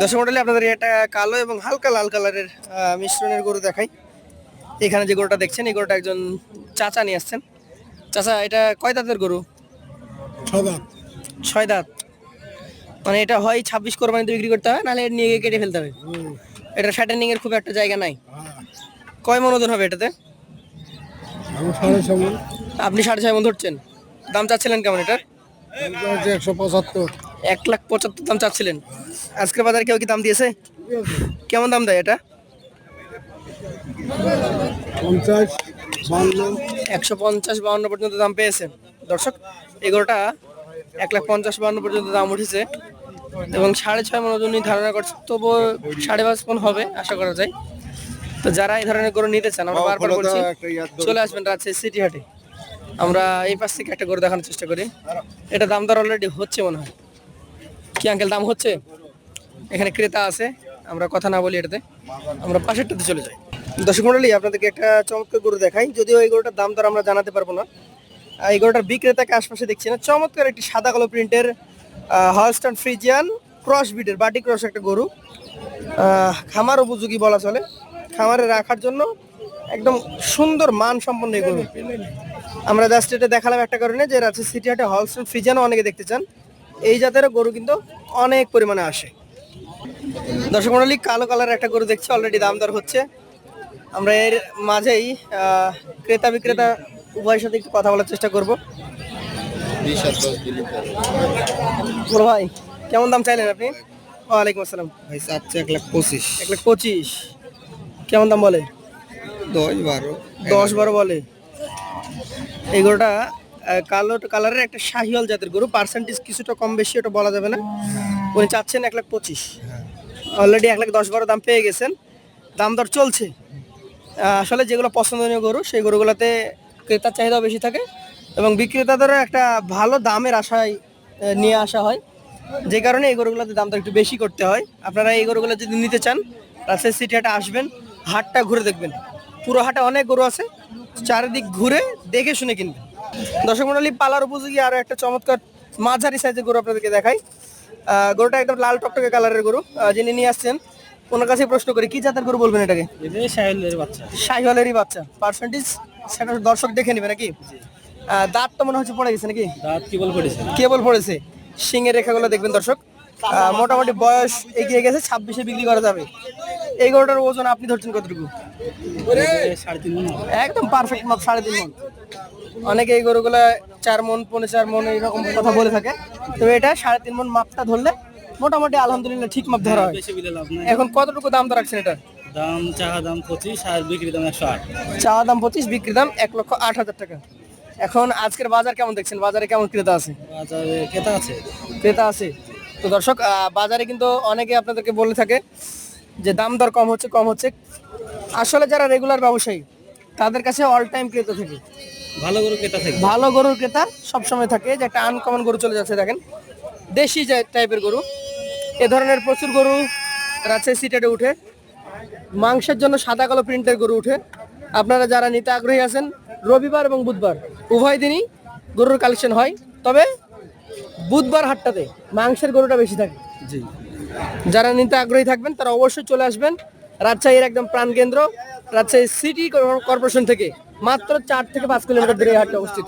দর্শক মন্ডলী আপনাদের এটা কালো এবং হালকা লাল কালারের মিশ্রণের গরু দেখাই। এখানে যে গরুটা দেখছেন এই গরুটা একজন চাচা নিয়ে আসছেন। চাচা এটা কয় দাঁতের গরু? ছদাত ছয় দাঁত। মানে এটা হয় ছাব্বিশ কোরবানিতে বিক্রি করতে হয় নাহলে এর নিয়ে গিয়ে কেটে ফেলতে হবে এটা ফ্যাটেনিং এর খুব একটা জায়গা নাই। কয় মন ওজন হবে এটাতে? আপনি সাড়ে ছয় মন ধরছেন। দাম চাচ্ছিলেন কেমন এটার? একশো পঁচাত্তর। এক লাখ পঁচাত্তর দাম চাচ্ছিলেন। আজকের বাজারে কেউ কি দাম দিয়েছে? কেমন দাম দেয় এটা? পঞ্চাশ একশো পঞ্চাশ বাউন্ন পর্যন্ত দাম পেয়েছে। দর্শক এগুলোটা এক লাখ পঞ্চাশ বাউন্ন পর্যন্ত দাম উঠেছে এবং সাড়ে ছয় মন ওজনই ধারণা করছে তবুও সাড়ে পাঁচ মন হবে আশা করা যায়। তো যারা এই ধরনের গরু নিতে চান আমরা বারবার বলছি চলে আসবেন রাজশাহী সিটি হাটে। আমরা এই পাশ থেকে একটা গরু দেখানোর চেষ্টা করি। এটা দাম দর অলরেডি হচ্ছে মনে হয়। কি আঙ্কেল দাম হচ্ছে? এখানে ক্রেতা আছে, আমরা কথা না বলি এটাতে। আমরা পাশেরটাতে চলে যাই। দর্শক মন্ডলী, আপনাদেরকে একটা চমৎকার গরু দেখাই। যদিও এই গরুটার দাম দর আমরা জানাতে পারব না। এই গরুটার বিক্রেতাকে আশপাশে দেখছি না। চমৎকার একটি সাদা কালো প্রিন্টের হলস্টান ফ্রিজিয়ান ক্রস বিটের বাটি ক্রস একটা গরু। খামার উপযোগী বলা চলে। খামারে রাখার জন্য একদম সুন্দর মান সম্পন্ন এই গরু। আমরা জাস্ট এটা দেখালাম একটা কারণে, যে রাজশাহী সিটি হাটে হলস্টান ফ্রিজিয়ানও অনেকে দেখতে চান। এই জাতের গরু কিন্তু অনেক পরিমাণে আসে। দর্শক মন্ডলী কালো কালার একটা গরু দেখছি অলরেডি দাম দর হচ্ছে। আমরা এর মাঝেই ক্রেতা বিক্রেতা উভয়ের সাথে একটু কথা বলার চেষ্টা করব। বড় ভাই কেমন দাম চাইলেন আপনি? ওয়ালাইকুম আসসালাম। ভাই চাচ্ছে এক লাখ পঁচিশ। এক লাখ পঁচিশ। কেমন দাম বলে? দশ বারো। দশ বারো বলে। এই গরুটা কালো কালারের একটা শাহিওয়াল জাতের গরু। পার্সেন্টেজ কিছুটা কম বেশি ওটা বলা যাবে না। উনি চাচ্ছেন এক লাখ পঁচিশ। অলরেডি এক লাখ দশ বারো দাম পেয়ে গেছেন। দাম দর চলছে। আসলে যেগুলো পছন্দনীয় গরু, সেই গরুগুলোতে ক্রেতার চাহিদাও বেশি থাকে এবং বিক্রেতাদেরও একটা ভালো দামের আশায় নিয়ে আসা হয়। যে কারণে এই গরুগুলোতে দামটা একটু বেশি করতে হয়। আপনারা এই গরুগুলো যদি নিতে চান রাজশাহী সিটি হাটে আসবেন, হাটটা ঘুরে দেখবেন। পুরো হাটে অনেক গরু আছে। চারিদিক ঘুরে দেখে শুনে কিনবেন। দর্শক মন্ডলী পালার উপযোগী আরও একটা চমৎকার মাঝারি সাইজের গরু আপনাদেরকে দেখাই। গরুটা একদম লাল টকটকে কালারের গরু। যিনি নিয়ে আসছেন ওনার কাছে প্রশ্ন করি কি জাতের গরু বলবেন এটাকে? শাহিওয়ালেরই বাচ্চা। পার্সেন্টেজ সেটা দর্শক দেখে নেবে নাকি? দাঁত তো মনে হচ্ছে পড়ে গেছে নাকি? রাত কি বল পড়েছে কেবল পড়েছে। সিংয়ের রেখাগুলো দেখবেন দর্শক। আহ, মোটামুটি বয়স এগিয়ে গেছে ছাব্বিশে বিক্রি করা যাবে। এই গরুটার ওজন আপনি ধরছেন কতটুকু? একদম পারফেক্ট মাপ সাড়ে তিন মন। অনেকে এই গরুগুলো চার মন পৌনে চার মন এইরকম কথা বলে থাকে। তবে এটা সাড়ে তিন মন মাপটা ধরলে মোটামুটি আলহামদুলিল্লাহ ঠিক মাপ ধরা হয়। এখন কতটুকু দাম তো রাখছেন এটা দাম চাহা দাম পঁচিশ আর বিক্রি দাম একশো আট। চাওয়া দাম পঁচিশ বিক্রি দাম এক লক্ষ আট হাজার টাকা। এখন আজকের বাজার কেমন দেখছেন? বাজারে কেমন ক্রেতা আছে? বাজারে ক্রেতা আছে। ক্রেতা আছে। তো দর্শক বাজারে কিন্তু অনেকে আপনাদেরকে বলে থাকে যে দাম দর কম হচ্ছে কম হচ্ছে। আসলে যারা রেগুলার ব্যবসায়ী তাদের কাছে অল টাইম ক্রেতা থাকে। ভালো গরু ক্রেতা থাকে? ভালো গরুর ক্রেতা সবসময় থাকে। যে একটা আনকমন গরু চলে যাচ্ছে দেখেন। দেশি টাইপের গরু এ ধরনের প্রচুর গরু রাজশাহী সিটেটে উঠে। মাংসের জন্য সাদা কালো প্রিন্টের গরু উঠে। আপনারা যারা নিতে আগ্রহী আছেন রবিবার এবং বুধবার উভয় দিনই গরুর কালেকশন হয়। তবে বুধবার হাটটাতে মাংসের গরুটা বেশি থাকে। জি। যারা নিতে আগ্রহী থাকবেন, তারা অবশ্যই চলে আসবেন রাজশাহীর একদম প্রাণকেন্দ্র রাজশাহী সিটি কর্পোরেশন থেকে, মাত্র চার থেকে পাঁচ কিলোমিটার দূরে হাটটা অবস্থিত।